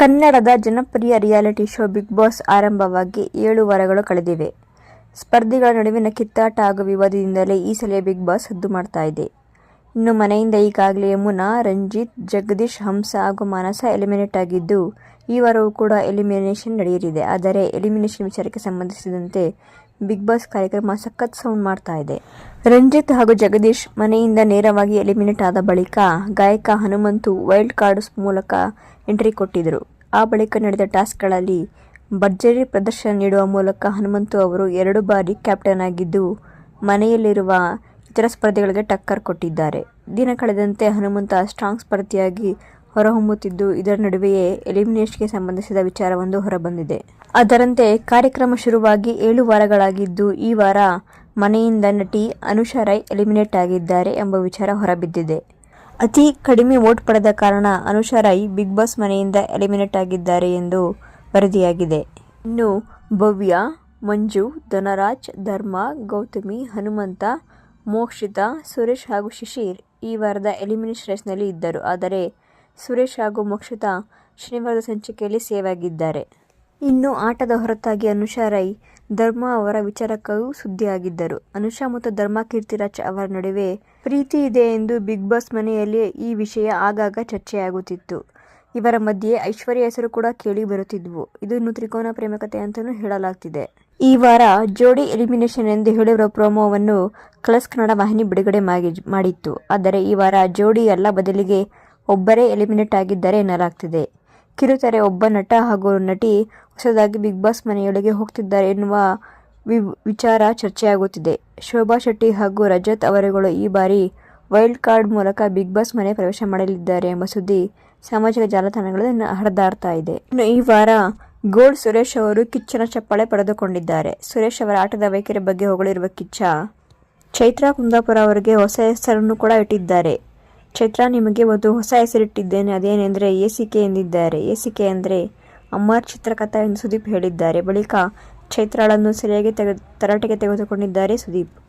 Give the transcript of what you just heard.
ಕನ್ನಡದ ಜನಪ್ರಿಯ reality show Bigg boss ಆರಂಭವಾಗಿ ಏಳು ವಾರಗಳು ಕಳೆದಿವೆ. ಸ್ಪರ್ಧಿಗಳ ನಡುವಿನ ಕಿತ್ತಾಟ ಹಾಗೂ ವಿವಾದದಿಂದಲೇ ಈ ಸಲ ಬಿಗ್ ಬಾಸ್ ಸದ್ದು ಮಾಡ್ತಾ ಇದೆ. ಇನ್ನು ಮನೆಯಿಂದ ಈಗಾಗಲೇ ಯಮುನಾ ರಂಜಿತ್, ಜಗದೀಶ್, ಹಂಸ ಹಾಗೂ ಮಾನಸ ಎಲಿಮಿನೇಟ್ ಆಗಿದ್ದು, ಈ ವಾರವೂ ಕೂಡ ಎಲಿಮಿನೇಷನ್ ನಡೆಯಲಿದೆ. ಆದರೆ ಎಲಿಮಿನೇಷನ್ ವಿಚಾರಕ್ಕೆ ಸಂಬಂಧಿಸಿದಂತೆ ಬಿಗ್ ಬಾಸ್ ಕಾರ್ಯಕ್ರಮ ಸಖತ್ ಸೌಂಡ್ ಮಾಡ್ತಾ ಇದೆ. ರಂಜಿತ್ ಹಾಗೂ ಜಗದೀಶ್ ಮನೆಯಿಂದ ನೇರವಾಗಿ ಎಲಿಮಿನೇಟ್ ಆದ ಬಳಿಕ ಗಾಯಕ ಹನುಮಂತು ವೈಲ್ಡ್ ಕಾರ್ಡ್ಸ್ ಮೂಲಕ ಎಂಟ್ರಿ ಕೊಟ್ಟಿದ್ದರು ಆ ಬಳಿಕ ನಡೆದ ಟಾಸ್ಕ್ಗಳಲ್ಲಿ ಭರ್ಜರಿ ಪ್ರದರ್ಶನ ನೀಡುವ ಮೂಲಕ ಹನುಮಂತು ಅವರು ಎರಡು ಬಾರಿ ಕ್ಯಾಪ್ಟನ್ ಆಗಿದ್ದು, ಮನೆಯಲ್ಲಿರುವ ಇತರ ಸ್ಪರ್ಧಿಗಳಿಗೆ ಟಕ್ಕರ್ ಕೊಟ್ಟಿದ್ದಾರೆ. ದಿನ ಕಳೆದಂತೆ ಹನುಮಂತ ಸ್ಟ್ರಾಂಗ್ ಸ್ಪರ್ಧಿಯಾಗಿ ಹೊರಹೊಮ್ಮುತ್ತಿದ್ದು, ಇದರ ನಡುವೆಯೇ ಎಲಿಮಿನೇಷನ್ಗೆ ಸಂಬಂಧಿಸಿದ ವಿಚಾರವೊಂದು ಹೊರಬಂದಿದೆ. ಅದರಂತೆ ಕಾರ್ಯಕ್ರಮ ಶುರುವಾಗಿ ಏಳು ವಾರಗಳಾಗಿದ್ದು, ಈ ವಾರ ಮನೆಯಿಂದ ನಟಿ ಅನುಷಾ ರೈ ಎಲಿಮಿನೇಟ್ ಆಗಿದ್ದಾರೆ ಎಂಬ ವಿಚಾರ ಹೊರಬಿದ್ದಿದೆ. ಅತಿ ಕಡಿಮೆ ವೋಟ್ ಪಡೆದ ಕಾರಣ ಅನುಷಾ ರೈ ಬಿಗ್ ಬಾಸ್ ಮನೆಯಿಂದ ಎಲಿಮಿನೇಟ್ ಆಗಿದ್ದಾರೆ ಎಂದು ವರದಿಯಾಗಿದೆ. ಇನ್ನು ಭವ್ಯ, ಮಂಜು, ಧನರಾಜ್, ಧರ್ಮ, ಗೌತಮಿ, ಹನುಮಂತ, ಮೋಕ್ಷಿತಾ, ಸುರೇಶ್ ಹಾಗೂ ಶಿಶಿರ್ ಈ ವಾರದ ಎಲಿಮಿನೇಷನ್ ರೇಸ್ನಲ್ಲಿ ಇದ್ದರು. ಆದರೆ ಸುರೇಶ್ ಹಾಗೂ ಮೋಕ್ಷತಾ ಶನಿವಾರದ ಸಂಚಿಕೆಯಲ್ಲಿ ಸೇವ್ ಆಗಿದ್ದಾರೆ ಇನ್ನು ಆಟದ ಹೊರತಾಗಿ ಅನುಷಾ ರೈ, ಧರ್ಮ ಅವರ ವಿಚಾರಕ್ಕೂ ಸುದ್ದಿಯಾಗಿದ್ದರು. ಅನುಷಾ ಮತ್ತು ಧರ್ಮ ಕೀರ್ತಿರಾಜ್ ಅವರ ನಡುವೆ ಪ್ರೀತಿ ಇದೆ ಎಂದು ಬಿಗ್ ಬಾಸ್ ಮನೆಯಲ್ಲಿ ಈ ವಿಷಯ ಆಗಾಗ ಚರ್ಚೆಯಾಗುತ್ತಿತ್ತು. ಇವರ ಮಧ್ಯೆ ಐಶ್ವರ್ಯ ಹೆಸರು ಕೂಡ ಕೇಳಿ ಬರುತ್ತಿದ್ವು. ಇದನ್ನು ತ್ರಿಕೋನ ಪ್ರೇಮಕತೆ ಅಂತಲೂ ಹೇಳಲಾಗ್ತಿದೆ. ಈ ವಾರ ಜೋಡಿ ಎಲಿಮಿನೇಷನ್ ಎಂದು ಹೇಳಿರುವ ಪ್ರೋಮೋವನ್ನು ಕಲರ್ಸ್ ಕನ್ನಡ ವಾಹಿನಿ ಬಿಡುಗಡೆ ಮಾಡಿ- ಮಾಡಿತ್ತು. ಆದರೆ ಈ ವಾರ ಜೋಡಿ ಎಲ್ಲ ಬದಲಿಗೆ ಒಬ್ಬರೇ ಎಲಿಮಿನೇಟ್ ಆಗಿದ್ದಾರೆ ಎನ್ನಲಾಗ್ತಿದೆ ಕಿರುತೆರೆ ಒಬ್ಬ ನಟ ಹಾಗೂ ನಟಿ ಹೊಸದಾಗಿ ಬಿಗ್ ಬಾಸ್ ಮನೆಯೊಳಗೆ ಹೋಗ್ತಿದ್ದಾರೆ ಎನ್ನುವ ವಿ- ವಿಚಾರ ಚರ್ಚೆಯಾಗುತ್ತಿದೆ. ಶೋಭಾ ಶೆಟ್ಟಿ ಹಾಗೂ ರಜತ್ ಅವರುಗಳು ಈ ಬಾರಿ ವೈಲ್ಡ್ ಕಾರ್ಡ್ ಮೂಲಕ ಬಿಗ್ ಬಾಸ್ ಮನೆ ಪ್ರವೇಶ ಮಾಡಲಿದ್ದಾರೆ ಎಂಬ ಸುದ್ದಿ ಸಾಮಾಜಿಕ ಜಾಲತಾಣಗಳಲ್ಲಿ ಹರಿದಾಡ್ತಾ ಇದೆ. ಇನ್ನು ಈ ವಾರ ಗೋಲ್ಡ್ ಸುರೇಶ್ ಅವರು ಕಿಚ್ಚನ ಚಪ್ಪಾಳೆ ಪಡೆದುಕೊಂಡಿದ್ದಾರೆ. ಸುರೇಶ್ ಅವರ ಆಟದ ವೈಖರಿ ಬಗ್ಗೆ ಹೊಗಳಿರುವ ಕಿಚ್ಚ, ಚೈತ್ರಾ ಕುಂದಾಪುರ ಅವರಿಗೆ ಹೊಸ ಹೆಸರನ್ನು ಕೂಡ ಇಟ್ಟಿದ್ದಾರೆ. ಚೈತ್ರಾ ನಿಮಗೆ ಒಂದು ಹೊಸ ಹೆಸರಿಟ್ಟಿದ್ದೇನೆ. ಅದೇನೆಂದರೆ ಎಸಿಕೆ ಎಂದಿದ್ದಾರೆ. ಎಸಿಕೆ ಅಂದರೆ ಅಮರ್ ಚಿತ್ರಕಥಾ ಎಂದು ಸುದೀಪ್ ಹೇಳಿದ್ದಾರೆ. ಬಳಿಕ ಚೈತ್ರಾಳನ್ನು ಸರಿಯಾಗಿ ತೆಗೆ ತರಾಟೆಗೆ ತೆಗೆದುಕೊಂಡಿದ್ದಾರೆ ಸುದೀಪ್.